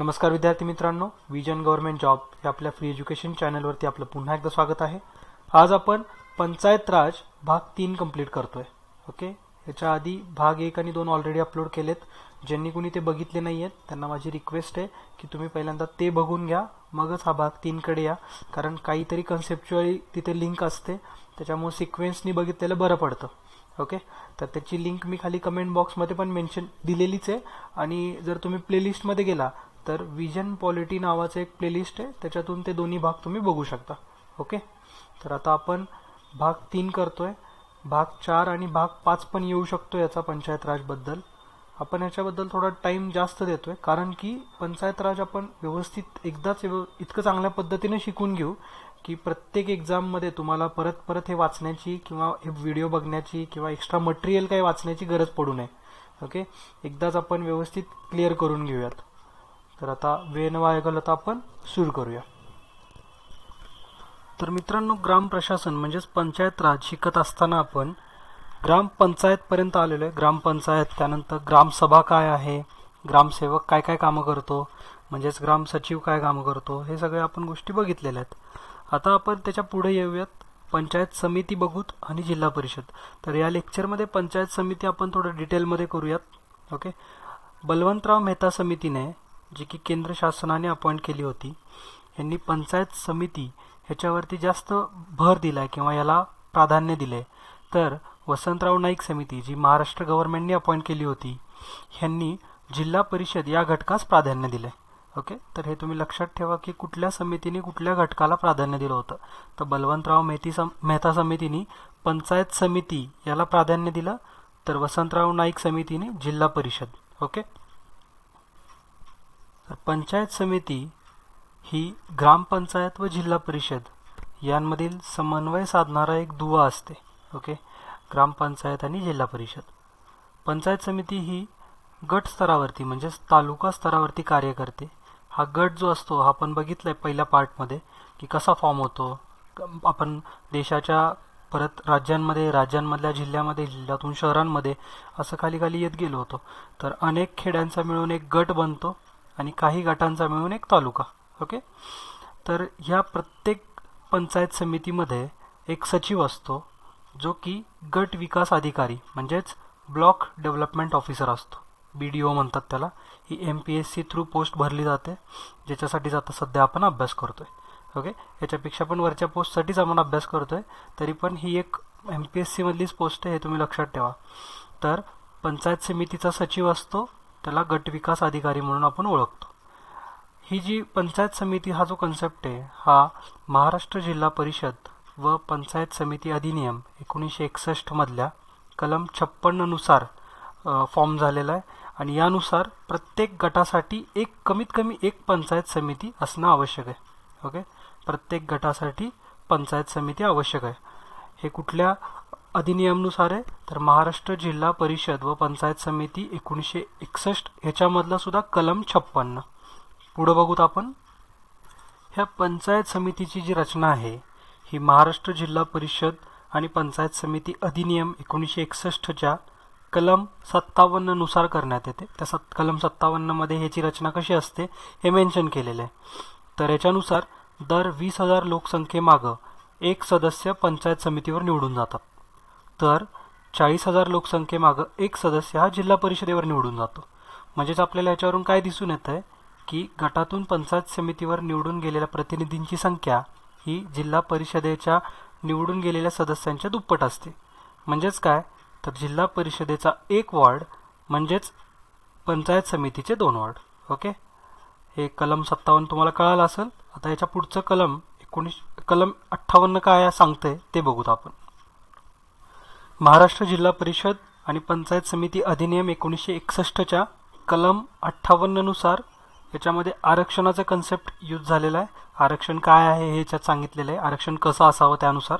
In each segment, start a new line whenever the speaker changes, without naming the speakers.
नमस्कार विद्यार्थी मित्रांनो विजन गव्हर्नमेंट जॉब हे आपल्या फ्री एज्युकेशन चॅनलवरती आपलं पुन्हा एकदा स्वागत आहे. आज आपण पंचायत राज भाग तीन कंप्लीट करतोय. ओके याच्या आधी भाग एक आणि दोन ऑलरेडी अपलोड केलेत. ज्यांनी कुणी ते बघितले नाही आहेत त्यांना माझी रिक्वेस्ट आहे की तुम्ही पहिल्यांदा ते बघून घ्या. मगच हा भाग तीनकडे या. कारण काहीतरी कन्सेप्च्युअली तिथे लिंक असते. त्याच्यामुळे सिक्वेन्सनी बघितलेलं बरं पडतं. ओके तर त्याची लिंक मी खाली कमेंट बॉक्समध्ये पण मेन्शन दिलेलीच आहे. आणि जर तुम्ही प्लेलिस्टमध्ये गेला तर विजन पॉलिटी नावाचं एक प्लेलिस्ट आहे. त्याच्यातून ते दोन्ही भाग तुम्ही बघू शकता. ओके तर आता आपण भाग तीन करतोय. भाग चार आणि भाग पाच पण येऊ शकतो याचा पंचायत राजबद्दल आपण याच्याबद्दल थोडा टाईम जास्त देतोय. कारण की पंचायत राज आपण व्यवस्थित एकदाच व्यव- इतकं चांगल्या पद्धतीने शिकून घेऊ की प्रत्येक एक्झाममध्ये तुम्हाला परत परत हे वाचण्याची किंवा हे व्हिडिओ बघण्याची किंवा एक्स्ट्रा मटेरियल काही वाचण्याची गरज पडू नये. ओके एकदाच आपण व्यवस्थित क्लिअर करून घेऊयात. तर आता वेळ वाया आपण सुरू करूया. तर मित्रांनो ग्राम प्रशासन म्हणजेच पंचायत राज शिकत असताना आपण ग्रामपंचायतपर्यंत आलेलो आहे. ग्रामपंचायत त्यानंतर ग्रामसभा काय आहे ग्रामसेवक काय काय कामं करतो म्हणजेच ग्राम सचिव काय कामं करतो हे सगळे आपण गोष्टी बघितलेल्या आहेत. आता आपण त्याच्या पुढे येऊयात. पंचायत समिती बघूत आणि जिल्हा परिषद. तर या लेक्चरमध्ये पंचायत समिती आपण थोडं डिटेलमध्ये करूयात. ओके? बलवंतराव मेहता समितीने जी की केंद्र शासनाने अपॉइंट केली होती यांनी पंचायत समिती ह्याच्यावरती जास्त भर दिला आहे किंवा याला प्राधान्य दिले तर वसंतराव नाईक समिती जी महाराष्ट्र गव्हर्नमेंटने अपॉइंट केली होती ह्यांनी जिल्हा परिषद या घटकास प्राधान्य दिले ओके? तर हे तुम्ही लक्षात ठेवा की कुठल्या समितीने कुठल्या घटकाला प्राधान्य दिलं होतं. तर बलवंतराव मेहती सम मेहता समितीने पंचायत समिती याला प्राधान्य दिलं तर वसंतराव नाईक समितीने जिल्हा परिषद. ओके? तर पंचायत समिती ही ग्रामपंचायत व जिल्हा परिषद यांमधील समन्वय साधणारा एक दुवा असते ओके? ग्रामपंचायत आणि जिल्हा परिषद. पंचायत समिती ही गट स्तरावरती म्हणजेच तालुका स्तरावरती कार्य करते. हा गट जो असतो हा आपण बघितलाय पहिल्या पार्टमध्ये की कसा फॉर्म होतो. आपण देशाच्या परत राज्यांमध्ये राज्यांमधल्या जिल्ह्यामध्ये जिल्ह्यातून शहरांमध्ये असं खाली खाली येत गेलो होतो. तर अनेक खेड्यांचा मिळून एक गट बनतो. आणि काही गटांचा मिळून एक तालुका ओके तर ह्या प्रत्येक पंचायत समितीमध्ये एक सचिव असतो जो की गट विकास अधिकारी म्हणजेच ब्लॉक डेव्हलपमेंट ऑफिसर असतो. बी डी ओ म्हणतात त्याला. ही M P S C through post भरली जाते ज्याच्यासाठीच आता सध्या आपण अभ्यास करतो आहे ओके याच्यापेक्षा पण वरच्या पोस्टसाठीच आपण अभ्यास करतो आहे तरी पण ही एक एम पी एस सीमधलीच पोस्ट आहे हे तुम्ही लक्षात ठेवा. तर पंचायत समितीचा सचिव असतो त्याला गट विकास अधिकारी म्हणून आपण ओळखतो. ही जी पंचायत समिती हा जो कन्सेप्ट आहे हा महाराष्ट्र जिल्हा परिषद व पंचायत समिती अधिनियम एकोणीसशे एकसष्टमधल्या कलम छप्पन्ननुसार फॉर्म झालेला आहे आणि यानुसार प्रत्येक गटासाठी एक कमीत कमी एक पंचायत समिती असणं आवश्यक आहे. ओके? प्रत्येक गटासाठी पंचायत समिती आवश्यक आहे. हे कुठल्या अधिनियमनुसार आहे. तर महाराष्ट्र जिल्हा परिषद व पंचायत समिती एकोणीसशे एकसष्ट ह्याच्यामधलं सुद्धा कलम छप्पन्न पुढं बघूत आपण. ह्या पंचायत समितीची जी रचना आहे ही महाराष्ट्र जिल्हा परिषद आणि पंचायत समिती अधिनियम एकोणीसशे एकसष्टच्या कलम सत्तावन्ननुसार करण्यात येते. त्या सत् कलम सत्तावन्नमध्ये ह्याची रचना कशी असते हे मेन्शन केलेलं आहे. तर याच्यानुसार दर वीस हजार लोकसंख्येमागं एक सदस्य पंचायत समितीवर निवडून जातात. तर चाळीस हजार लोकसंख्येमागं एक सदस्य हा जिल्हा परिषदेवर निवडून जातो. म्हणजेच आपल्याला याच्यावरून काय दिसून येतं आहे की गटातून पंचायत समितीवर निवडून गेलेल्या प्रतिनिधींची संख्या ही जिल्हा परिषदेच्या निवडून गेलेल्या सदस्यांच्या दुप्पट असते. म्हणजेच काय? तर जिल्हा परिषदेचा एक वॉर्ड म्हणजेच पंचायत समितीचे दोन वॉर्ड. ओके? हे कलम सत्तावन्न तुम्हाला कळालं असेल? आता याच्या पुढचं कलम एकोणीस कलम अठ्ठावन्न काय सांगतंय ते बघूत आपण. महाराष्ट्र जिल्हा परिषद आणि पंचायत समिती अधिनियम एकोणीसशे एकसष्टच्या कलम अठ्ठावन्ननुसार याच्यामध्ये आरक्षणाचा कन्सेप्ट यूज झालेला आहे. आरक्षण काय आहे हे याच्यात सांगितलेलं आहे. आरक्षण कसं असावं त्यानुसार?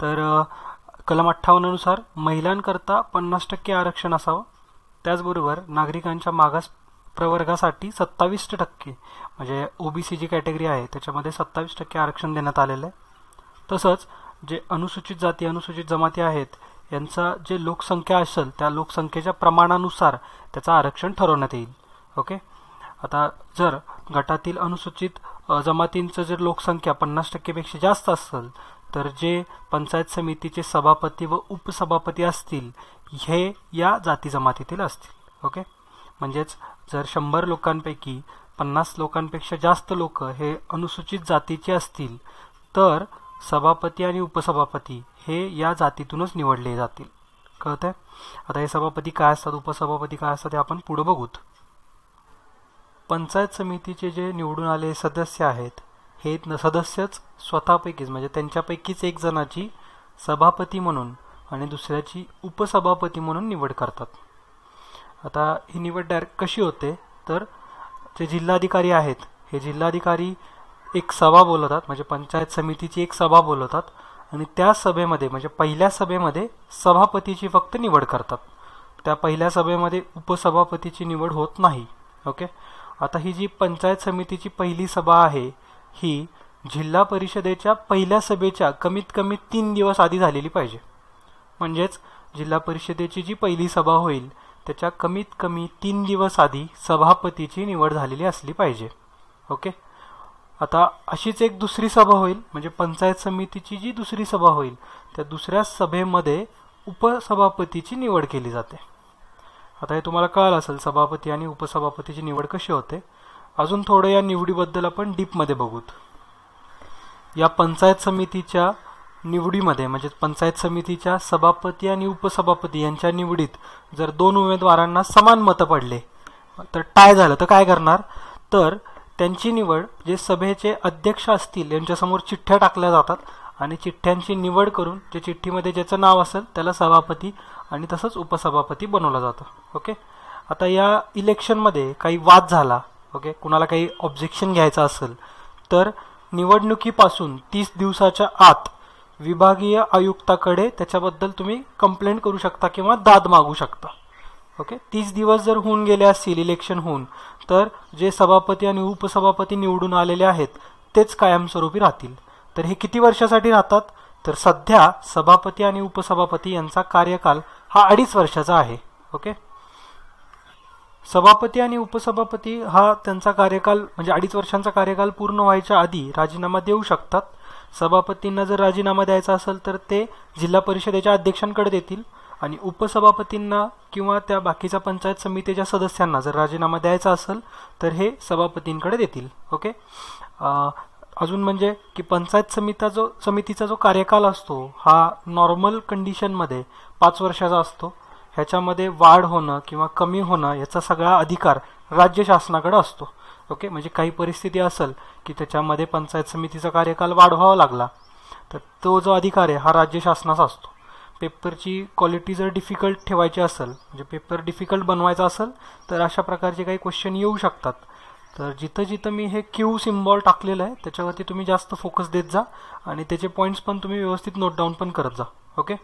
तर कलम अठ्ठावन्ननुसार महिलांकरता पन्नास टक्के आरक्षण असावं. त्याचबरोबर नागरिकांच्या मागास प्रवर्गासाठी सत्तावीस टक्के म्हणजे ओबीसी जी कॅटेगरी आहे त्याच्यामध्ये सत्तावीस टक्के आरक्षण देण्यात आलेलं आहे. तसंच जे अनुसूचित जाती अनुसूचित जमाती आहेत यांचा जे लोकसंख्या असेल त्या लोकसंख्येच्या प्रमाणानुसार त्याचं आरक्षण ठरवण्यात येईल. ओके? आता जर गटातील अनुसूचित जमातींचं जर लोकसंख्या पन्नास टक्केपेक्षा जास्त असेल तर जे पंचायत समितीचे सभापती व उपसभापती असतील हे या जाती जमातीतील असतील. ओके? म्हणजेच जर शंभर लोकांपैकी पन्नास लोकांपेक्षा जास्त लोक हे अनुसूचित जातीचे असतील तर सभापती आणि उपसभापती हे या जातीतूनच निवडले जातील. कळतंय? आता हे सभापती काय असतात उपसभापती काय असतात ते आपण पुढं बघूत. पंचायत समितीचे जे निवडून आले सदस्य आहेत हे सदस्यच स्वतःपैकीच म्हणजे त्यांच्यापैकीच एक जणाची सभापती म्हणून आणि दुसऱ्याची उपसभापती म्हणून निवड करतात. आता ही निवड डायरेक्ट कशी होते? तर जे जिल्हाधिकारी आहेत हे जिल्हाधिकारी एक सभा बोलवतात म्हणजे पंचायत समितीची एक सभा बोलवतात आणि त्या सभेमध्ये म्हणजे पहिल्या सभेमध्ये सभापतीची फक्त निवड करतात. त्या पहिल्या सभेमध्ये उपसभापतीची निवड होत नाही. ओके? आता ही जी पंचायत समितीची पहिली सभा आहे ही जिल्हा परिषदेच्या पहिल्या सभेच्या कमीत कमी तीन दिवस आधी झालेली पाहिजे. म्हणजेच जिल्हा परिषदेची जी पहिली सभा होईल त्याच्या कमीत कमी तीन दिवस आधी सभापतीची निवड झालेली असली पाहिजे. ओके? आता अशीच एक दुसरी सभा होईल म्हणजे पंचायत समितीची जी दुसरी सभा होईल त्या दुसऱ्या सभेमध्ये उपसभापतीची निवड केली जाते. आता हे तुम्हाला कळलं असेल सभापती आणि उपसभापतीची निवड कशी होते. अजून थोडं या निवडीबद्दल आपण डीपमध्ये बघूत. या पंचायत समितीच्या निवडीमध्ये म्हणजे पंचायत समितीच्या सभापती आणि उपसभापती यांच्या निवडीत जर दोन उमेदवारांना समान मतं पडले तर टाय झालं तर काय करणार? तर त्यांची निवड जे सभेचे अध्यक्ष असतील यांच्यासमोर चिठ्ठ्या टाकल्या जातात आणि चिठ्ठ्यांची निवड करून जे चिठ्ठीमध्ये ज्याचं नाव असेल त्याला सभापती आणि तसंच उपसभापती बनवलं जातं. ओके? आता या इलेक्शनमध्ये काही वाद झाला. ओके? कुणाला काही ऑब्जेक्शन घ्यायचं असेल तर निवडणुकीपासून तीस दिवसाच्या आत विभागीय आयुक्ताकडे त्याच्याबद्दल तुम्ही कंप्लेंट करू शकता किंवा दाद मागू शकता. ओके तीस दिवस जर होऊन गेले असतील इलेक्शन होऊन तर जे सभापती आणि उपसभापती निवडून आलेले आहेत तेच कायमस्वरूपी राहतील. तर हे किती वर्षासाठी राहतात? तर सध्या सभापती आणि उपसभापती यांचा कार्यकाल हा अडीच वर्षाचा आहे. ओके सभापती आणि उपसभापती हा त्यांचा कार्यकाल म्हणजे अडीच वर्षांचा कार्यकाल पूर्ण व्हायच्या आधी राजीनामा देऊ शकतात. सभापतींना जर राजीनामा द्यायचा असेल तर ते जिल्हा परिषदेच्या अध्यक्षांकडे देतील. आणि उपसभापतींना किंवा त्या बाकीच्या पंचायत समितीच्या सदस्यांना जर राजीनामा द्यायचा असेल तर हे सभापतींकडे देतील ओके? अजून म्हणजे की पंचायत समिता जो समितीचा जो कार्यकाल असतो हा नॉर्मल कंडिशनमध्ये पाच वर्षाचा असतो. ह्याच्यामध्ये वाढ होणं किंवा कमी होणं याचा सगळा अधिकार राज्य शासनाकडे असतो ओके? म्हणजे काही परिस्थिती असेल की त्याच्यामध्ये पंचायत समितीचा कार्यकाल वाढवावा लागला तर तो जो अधिकार आहे हा राज्य शासनाचा असतो. पेपरची क्वालिटी जर डिफिकल्ट ठेवायची असेल म्हणजे पेपर डिफिकल्ट बनवायचा असेल तर अशा प्रकारचे काही क्वेश्चन येऊ शकतात. तर जिथं जिथं मी हे क्यू सिम्बॉल टाकलेलं आहे त्याच्यावरती तुम्ही जास्त फोकस देत जा आणि त्याचे पॉईंट्स पण तुम्ही व्यवस्थित नोट डाऊन पण करत जा ओके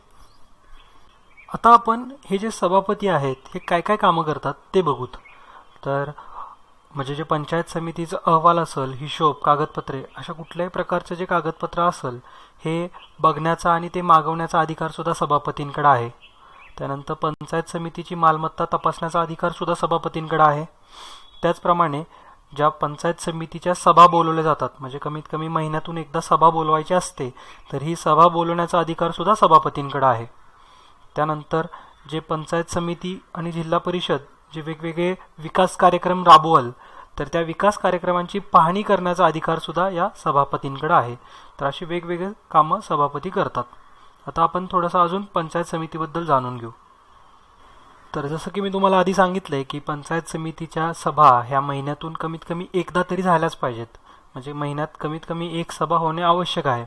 आता आपण हे जे सभापती आहेत हे काय काय कामं करतात ते बघूत. तर म्हणजे जे पंचायत समितीचं अहवाल असेल हिशोब कागदपत्रे अशा कुठल्याही प्रकारचं जे कागदपत्र असेल हे बघण्याचा आणि ते मागवण्याचा अधिकारसुद्धा सभापतींकडे आहे. त्यानंतर पंचायत समितीची मालमत्ता तपासण्याचा अधिकारसुद्धा सभापतींकडे आहे. त्याचप्रमाणे ज्या पंचायत समितीच्या सभा बोलवल्या जातात म्हणजे कमीत कमी महिन्यातून एकदा सभा बोलवायची असते तर ही सभा बोलवण्याचा अधिकारसुद्धा सभापतींकडे आहे. त्यानंतर जे पंचायत समिती आणि जिल्हा परिषद जे वेगवेगळे विकास कार्यक्रम राबवल तर त्या विकास कार्यक्रमांची पाहणी करण्याचा अधिकार सुद्धा या सभापतींकडे आहे. तर अशी वेगवेगळे कामं सभापती करतात. आता आपण थोडंसं अजून पंचायत समितीबद्दल जाणून घेऊ. तर जसं की मी तुम्हाला आधी सांगितलंय की पंचायत समितीच्या सभा ह्या महिन्यातून कमीत कमी एकदा तरी झाल्याच पाहिजेत. म्हणजे महिन्यात कमीत कमी एक सभा होणे आवश्यक आहे.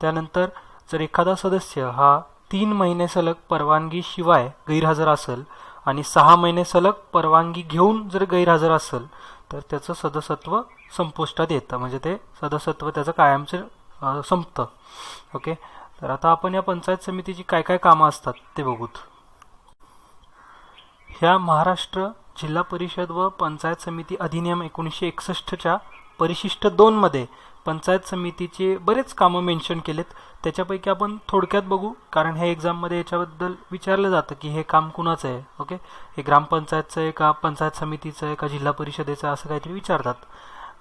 त्यानंतर जर एखादा सदस्य हा तीन महिने सलग परवानगी शिवाय गैरहजर असेल आणि सहा महिने सलग परवानगी घेऊन जर गैरहजर असेल तर त्याचं सदस्यत्व संपुष्टात येतं. म्हणजे ते सदस्यत्व त्याचं कायमचं संपतं. ओके? तर आता आपण या पंचायत समितीची काय काय कामं असतात ते बघूत. ह्या महाराष्ट्र जिल्हा परिषद व पंचायत समिती अधिनियम एकोणीसशे एकसष्टच्या परिशिष्ट दोनमध्ये पंचायत समितीचे बरेच कामं मेन्शन केलेत. त्याच्यापैकी आपण थोडक्यात बघू कारण ह्या एक्झाममध्ये याच्याबद्दल विचारलं जातं की हे काम कुणाचं आहे ओके हे ग्रामपंचायतचं आहे का पंचायत समितीचं आहे का जिल्हा परिषदेचं असं काहीतरी विचारतात.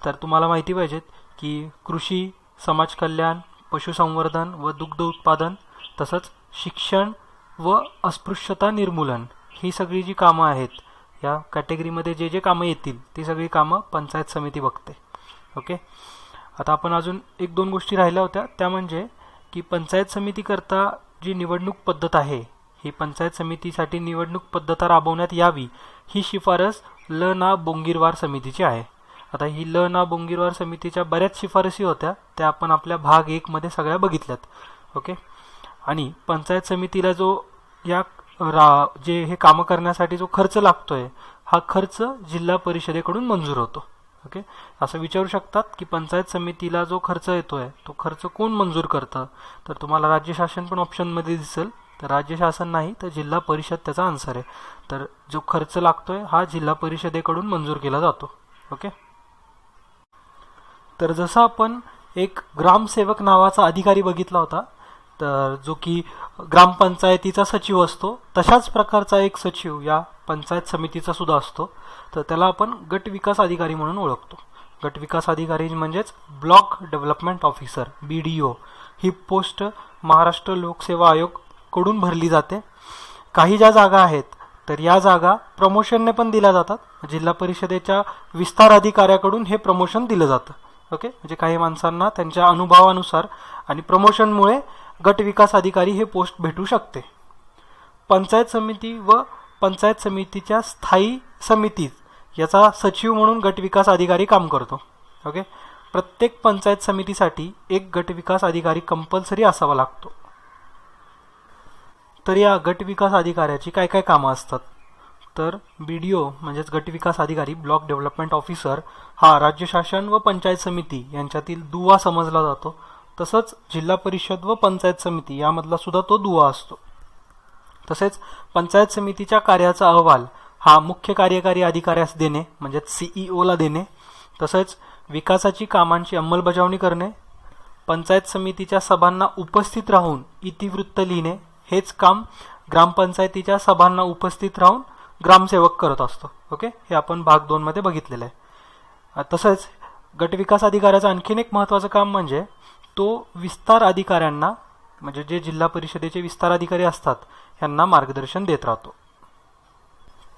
तर तुम्हाला माहिती पाहिजेत की कृषी समाज कल्याण पशुसंवर्धन व दुग्ध उत्पादन तसंच शिक्षण व अस्पृश्यता निर्मूलन ही सगळी जी कामं आहेत या कॅटेगरीमध्ये जे जे कामं येतील ती सगळी कामं पंचायत समिती बघते ओके आता आपण अजून एक दोन गोष्टी राहिल्या होत्या. त्या म्हणजे की पंचायत समितीकरता जी निवडणूक पद्धत आहे ही पंचायत समितीसाठी निवडणूक पद्धत राबवण्यात यावी ही शिफारस ल ना बोंगीरवार समितीची आहे. आता ही ल ना बोंगीरवार समितीच्या बऱ्याच शिफारसी होत्या त्या आपण आपल्या भाग एकमध्ये सगळ्या बघितल्यात. ओके? आणि पंचायत समितीला जो या रा जे हे कामं करण्यासाठी जो खर्च लागतोय हा खर्च जिल्हा परिषदेकडून मंजूर होतो. ओके? असं विचारू शकतात की पंचायत समितीला जो खर्च येतो आहे तो खर्च कोण मंजूर करतं? तर तुम्हाला राज्य शासन पण ऑप्शनमध्ये दिसेल. तर राज्य शासन नाही तर जिल्हा परिषद त्याचा आन्सर आहे. तर जो खर्च लागतोय हा जिल्हा परिषदेकडून मंजूर केला जातो. ओके? तर जसं आपण एक ग्रामसेवक नावाचा अधिकारी बघितला होता तर जो की ग्रामपंचायतीचा सचिव असतो तशाच प्रकारचा एक सचिव या पंचायत समितीचा सुद्धा असतो. तर त्याला आपण गट विकास अधिकारी म्हणून ओळखतो. गट विकास अधिकारी म्हणजेच block development officer B D O ही पोस्ट महाराष्ट्र लोकसेवा आयोगकडून भरली जाते. काही ज्या जागा आहेत तर या जागा प्रमोशनने पण दिल्या जातात. जिल्हा परिषदेच्या विस्तार अधिकाऱ्याकडून हे प्रमोशन दिलं जातं. ओके म्हणजे काही माणसांना त्यांच्या अनुभवानुसार आणि प्रमोशनमुळे गट विकास अधिकारी हे पोस्ट भेटू शकते. पंचायत समिती व पंचायत समितीच्या स्थायी समितीत याचा सचिव म्हणून गट विकास अधिकारी काम करतो. ओके प्रत्येक पंचायत समितीसाठी एक गट विकास अधिकारी कंपल्सरी असावा लागतो. तर या गट विकास अधिकाऱ्याची काय काय कामं असतात? तर बी डी ओ म्हणजेच गट विकास अधिकारी ब्लॉक डेव्हलपमेंट ऑफिसर हा राज्य शासन व पंचायत समिती यांच्यातील दुवा समजला जातो. तसंच जिल्हा परिषद व पंचायत समिती यामधला सुद्धा तो दुवा असतो. तसेच पंचायत समितीच्या कार्याचा अहवाल हा मुख्य कार्यकारी अधिकाऱ्यास देणे म्हणजेच सीईओला देणे तसेच विकासाची कामांची अंमलबजावणी करणे पंचायत समितीच्या सभांना उपस्थित राहून इतिवृत्त लिहिणे हेच काम ग्रामपंचायतीच्या सभांना उपस्थित राहून ग्रामसेवक करत असतो. ओके? हे आपण भाग दोनमध्ये बघितलेलं आहे. तसंच गटविकास अधिकाऱ्याचं आणखीन एक महत्त्वाचं काम म्हणजे तो विस्तार अधिकाऱ्यांना म्हणजे जे जिल्हा परिषदेचे विस्तार अधिकारी असतात यांना मार्गदर्शन देत राहतो.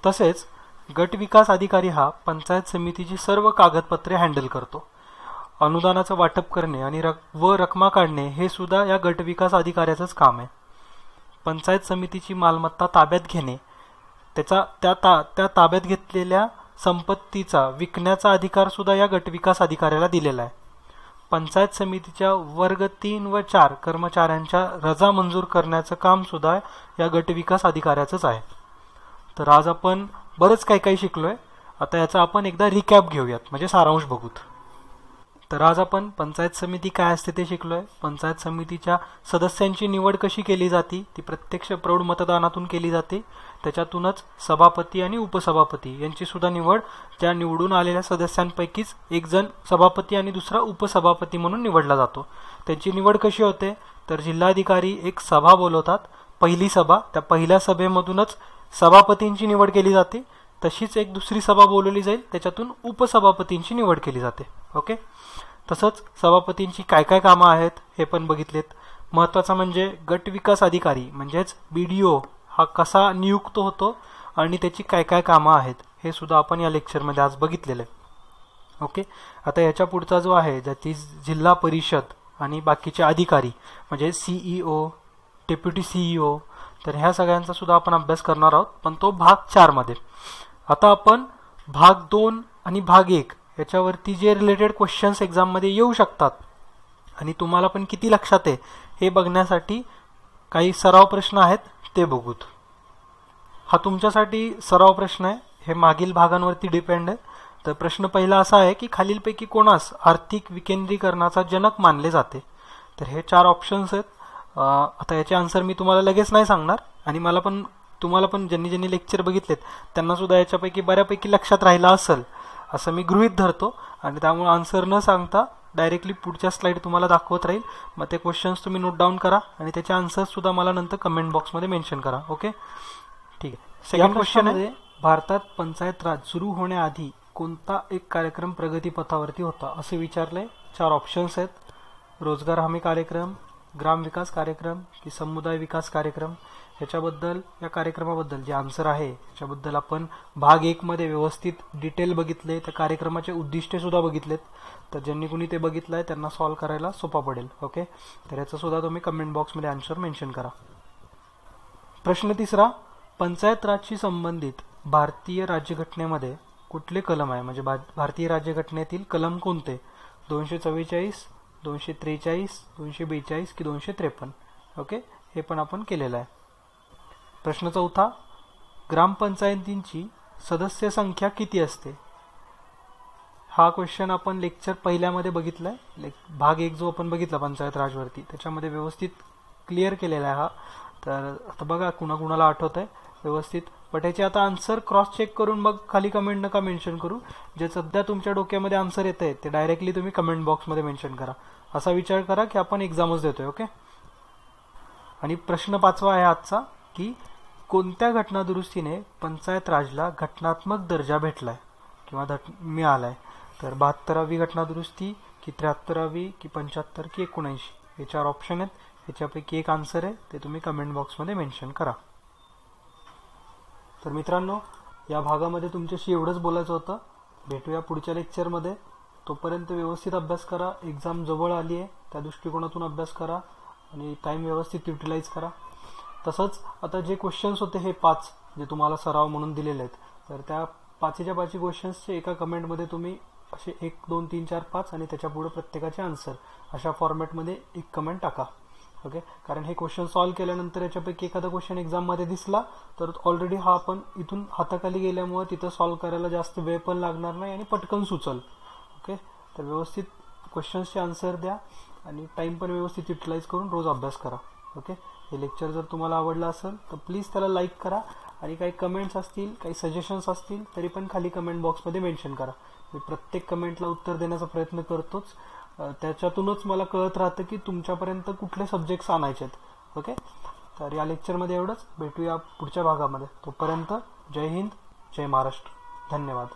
तसेच गट विकास अधिकारी हा पंचायत समितीची सर्व कागदपत्रे हँडल करतो. अनुदानाचं वाटप करणे आणि रक व रकमा काढणे हे सुद्धा या गट विकास अधिकाऱ्याचंच काम आहे. पंचायत समितीची मालमत्ता ताब्यात घेणे त्याचा त्या ता त्या ताब्यात घेतलेल्या संपत्तीचा विकण्याचा अधिकार सुद्धा या गटविकास अधिकाऱ्याला दिलेला आहे. पंचायत समितीच्या वर्ग तीन व चार कर्मचाऱ्यांच्या रजा मंजूर करण्याचं काम सुद्धा या गटविकास अधिकाऱ्याचंच आहे. तर आज आपण बरंच काही काही शिकलो आहे आता याचा आपण एकदा रिकॅप घेऊयात म्हणजे सारांश बघूत. तर आज आपण पंचायत समिती काय असते ते शिकलो आहे पंचायत समितीच्या सदस्यांची निवड कशी केली जाते ती प्रत्यक्ष प्रौढ मतदानातून केली जाते. त्याच्यातूनच सभापती आणि उपसभापती यांची सुद्धा निवड त्या निवडून आलेल्या सदस्यांपैकीच एक जण सभापती आणि दुसरा उपसभापती म्हणून निवडला जातो. त्यांची निवड कशी होते? तर जिल्हाधिकारी एक सभा बोलवतात. पहिली सभा त्या पहिल्या सभेमधूनच सभापतींची निवड केली जाते तशीच एक दुसरी सभा बोलवली जाईल त्याच्यातून उपसभापतींची निवड केली जाते. ओके? तसंच सभापतींची काय काय कामं आहेत हे पण बघितलेत. महत्त्वाचा म्हणजे गट विकास अधिकारी म्हणजेच बी डी ओ हा कसा नियुक्त होतो आणि त्याची काय काय कामं आहेत हे सुद्धा आपण या लेक्चरमध्ये आज बघितलेलं आहे. ओके? आता याच्या पुढचा जो आहे ज्याची जिल्हा परिषद आणि बाकीचे अधिकारी म्हणजे सीईओ डेप्युटी सीईओ तर ह्या सगळ्यांचा सुद्धा आपण अभ्यास करणार आहोत पण तो भाग चारमध्ये. आता आपण भाग दोन आणि भाग एक याच्यावरती जे रिलेटेड क्वेश्चन्स एक्झाममध्ये येऊ शकतात आणि तुम्हाला पण किती लक्षात आहे हे बघण्यासाठी काही सराव प्रश्न आहेत ते बघूत. हा तुमच्यासाठी सराव प्रश्न आहे हे मागील भागांवरती डिपेंड आहे. तर प्रश्न पहिला असा आहे की खालीलपैकी कोणास आर्थिक विकेंद्रीकरणाचा जनक मानले जाते? तर हे चार ऑप्शन्स आहेत. आता याचे आन्सर मी तुम्हाला लगेच नाही सांगणार. आणि मला पण तुम्हाला पण ज्यांनी ज्यांनी लेक्चर बघितलेत त्यांना सुद्धा याच्यापैकी बऱ्यापैकी लक्षात राहिला असेल. असं मी गृहीत धरतो. आणि त्यामुळे आन्सर न सांगता डायरेक्टली पुढच्या स्लाईड तुम्हाला दाखवत राहील. मग ते क्वेश्चन्स तुम्ही नोट डाऊन करा. आणि त्याचे आन्सर्स सुद्धा मला नंतर कमेंट बॉक्समध्ये मेन्शन करा. ओके ठीक आहे. सेकंड क्वेश्चन आहे. भारतात पंचायत राज सुरू होण्याआधी कोणता एक कार्यक्रम प्रगतीपथावरती होता? असे विचारले चार ऑप्शन्स आहेत. रोजगार हमी कार्यक्रम ग्राम विकास कार्यक्रम की समुदाय विकास कार्यक्रम ह्याच्याबद्दल या कार्यक्रमाबद्दल जे आन्सर आहे त्याच्याबद्दल आपण भाग एकमध्ये व्यवस्थित डिटेल बघितले त्या कार्यक्रमाचे उद्दिष्टे सुद्धा बघितलेत. तर ज्यांनी कुणी ते बघितलं आहे त्यांना सॉल्व्ह करायला सोपा पडेल ओके तर याचंसुद्धा तुम्ही कमेंट बॉक्समध्ये आन्सर मेन्शन करा. प्रश्न तिसरा पंचायत राजशी संबंधित भारतीय राज्यघटनेमध्ये कुठले कलम आहे? म्हणजे भा- भारतीय राज्यघटनेतील कलम कोणते? दोनशे चव्वेचाळीस दोनशे त्रेचाळीस दोनशे बेचाळीस की दोनशे त्रेपन्न. ओके हे पण आपण केलेलं आहे. प्रश्न चौथा ग्रामपंचायतींची सदस्य संख्या किती असते? हा क्वेश्चन आपण लेक्चर पहिल्यामध्ये बघितलाय. लेक भाग एक जो आपण बघितला पंचायत राजवरती त्याच्यामध्ये व्यवस्थित क्लिअर केलेला आहे हा. तर आता बघा कुणाकुणाला आठवत आहे व्यवस्थित. बट याचे आता आन्सर क्रॉस चेक करून मग खाली कमेंट नका मेन्शन करू. जे सध्या तुमच्या डोक्यामध्ये आन्सर येत आहे ते डायरेक्टली तुम्ही कमेंट बॉक्समध्ये मेन्शन करा. असा विचार करा की आपण एक्झामच देतोय ओके आणि प्रश्न पाचवा आहे आजचा की कोणत्या घटनादुरुस्तीने पंचायत राजला घटनात्मक दर्जा भेटला आहे किंवा धट आहे तर बहात्तरावी घटना दुरुस्ती की त्र्याहत्तरावी की पंच्याहत्तर की एकोणऐंशी? हे चार ऑप्शन आहेत. याच्यापैकी एक आन्सर आहे ते तुम्ही कमेंट बॉक्समध्ये मेन्शन करा. तर मित्रांनो या भागामध्ये तुमच्याशी एवढंच बोलायचं होतं. भेटूया पुढच्या लेक्चरमध्ये तोपर्यंत व्यवस्थित अभ्यास करा. एक्झाम जवळ आली आहे त्या दृष्टिकोनातून अभ्यास करा आणि टाईम व्यवस्थित युटिलाइज करा. तसंच आता जे क्वेश्चन्स होते हे पाच जे तुम्हाला सराव म्हणून दिलेले आहेत. तर त्या पाचीच्या पाची क्वेश्चन्सचे एका कमेंटमध्ये तुम्ही असे एक दोन तीन चार पाच आणि त्याच्यापुढे प्रत्येकाचे आन्सर अशा फॉर्मॅटमध्ये एक कमेंट टाका. ओके कारण हे क्वेश्चन सॉल्व्ह केल्यानंतर याच्यापैकी एखादा क्वेश्चन एक्झाममध्ये दिसला तर ऑलरेडी हा आपण इथून हाताखाली गेल्यामुळे तिथं सॉल्व्ह करायला जास्त वेळ पण लागणार नाही आणि पटकन सुचल. ओके. तर व्यवस्थित क्वेश्चन्सचे आन्सर द्या आणि टाईम पण व्यवस्थित युटिलाइज करून रोज अभ्यास करा. ओके? हे लेक्चर जर तुम्हाला आवडलं असेल तर प्लीज त्याला लाईक करा आणि काही कमेंट्स असतील काही सजेशन्स असतील तरी पण खाली कमेंट बॉक्समध्ये मेन्शन करा. मी प्रत्येक कमेंटला उत्तर देण्याचा प्रयत्न करतोच. त्याच्यातूनच मला कळत राहतं की तुमच्यापर्यंत कुठले सब्जेक्ट्स आणायचे आहेत. ओके? तर या लेक्चरमध्ये एवढंच. भेटूया पुढच्या भागामध्ये. तोपर्यंत जय हिंद जय महाराष्ट्र. धन्यवाद.